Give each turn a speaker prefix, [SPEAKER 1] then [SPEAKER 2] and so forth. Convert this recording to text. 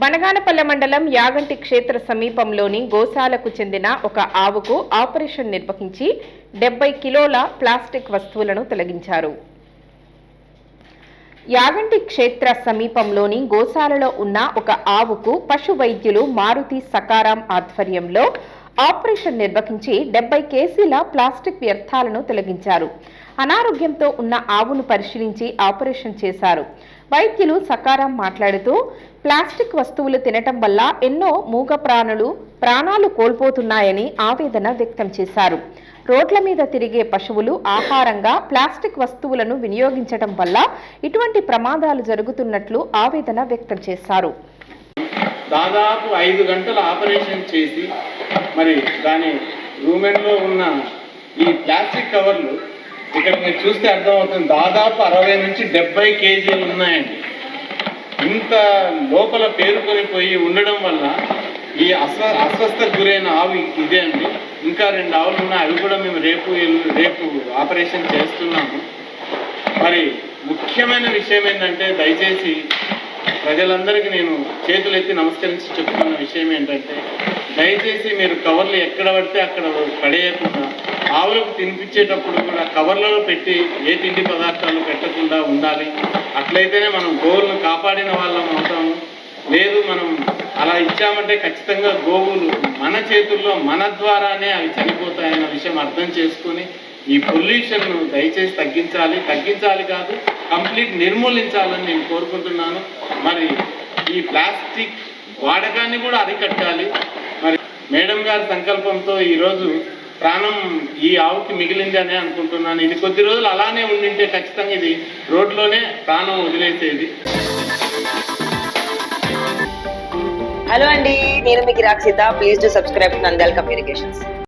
[SPEAKER 1] బనగానపల్లె మండలం యాగంటి క్షేత్ర సమీపంలోని గోశాలకు చెందిన ఒక ఆవుకు ఆపరేషన్ నిర్వహించి డెబ్బై కిలోల ప్లాస్టిక్ వస్తువులను తొలగించారు. యాగంటి క్షేత్ర సమీపంలోని గోశాలలో ఉన్న ఒక ఆవుకు పశు వైద్యులు మారుతి సకారాం ఆధ్వర్యంలో ఆపరేషన్ నిర్వహించి డెబ్బై కేజీల ప్లాస్టిక్ వ్యర్థాలను తొలగించారు. అనారోగ్యంతో ఉన్న ఆవును పరిశీలించి ఆపరేషన్ చేశారు. వైద్యులు సకారం మాట్లాడుతూ ప్లాస్టిక్ వస్తువులు తినటం వల్ల ఎన్నో మూగ ప్రాణులు ప్రాణాలు కోల్పోతున్నాయని ఆవేదన వ్యక్తం చేశారు. రోడ్ల మీద తిరిగే పశువులు ఆహారంగా ప్లాస్టిక్ వస్తువులను వినియోగించడం వల్ల ఇటువంటి ప్రమాదాలు జరుగుతున్నట్లు ఆవేదన వ్యక్తం చేశారు.
[SPEAKER 2] దాదాపు ఐదు గంటలు ఆపరేషన్ చేసి మరి దాని రూమెన్లో ఉన్న ఈ ప్లాస్టిక్ కవర్లు ఇక్కడ మీరు చూస్తే అర్థమవుతుంది దాదాపు అరవై నుంచి డెబ్బై కేజీలు ఉన్నాయండి. ఇంత లోపల పేరుకొని పోయి ఉండడం వల్ల ఈ అస్వ అస్వస్థకు గురైన ఆవు ఇదే అండి. ఇంకా రెండు ఆవులు ఉన్నాయి అవి కూడా మేము రేపు రేపు ఆపరేషన్ చేస్తున్నాము. మరి ముఖ్యమైన విషయం ఏంటంటే దయచేసి ప్రజలందరికీ నేను చేతులెత్తి నమస్కరించి చెప్తున్న విషయం ఏంటంటే దయచేసి మీరు కవర్లు ఎక్కడ పడితే అక్కడ పడేయకుండా ఆవులకు తినిపించేటప్పుడు కూడా కవర్లలో పెట్టి ఏ తిండి పదార్థాలు పెట్టకుండా ఉండాలి. అట్లయితేనే మనం గోవులను కాపాడిన వాళ్ళం అవుతాము లేదు మనం అలా ఇచ్చామంటే ఖచ్చితంగా గోవులు మన చేతుల్లో మన ద్వారానే అవి చనిపోతాయన్న విషయం అర్థం చేసుకొని ఈ పొల్యూషన్ను దయచేసి తగ్గించాలి. తగ్గించాలి కాదు కంప్లీట్ నిర్మూలించాలని నేను కోరుకుంటున్నాను. మరి ఈ ప్లాస్టిక్ వాడకాన్ని కూడా అరికట్టాలి. మరి మేడం గారి సంకల్పంతో ఈరోజు ప్రాణం ఈ ఆవుకి మిగిలింది అనే అనుకుంటున్నాను. ఇది కొద్ది రోజులు అలానే ఉండింటే ఖచ్చితంగా ఇది రోడ్లోనే ప్రాణం వదిలేసేది.
[SPEAKER 3] హలో అండి నేను మీకు Rakshitha please to subscribe Nandal communications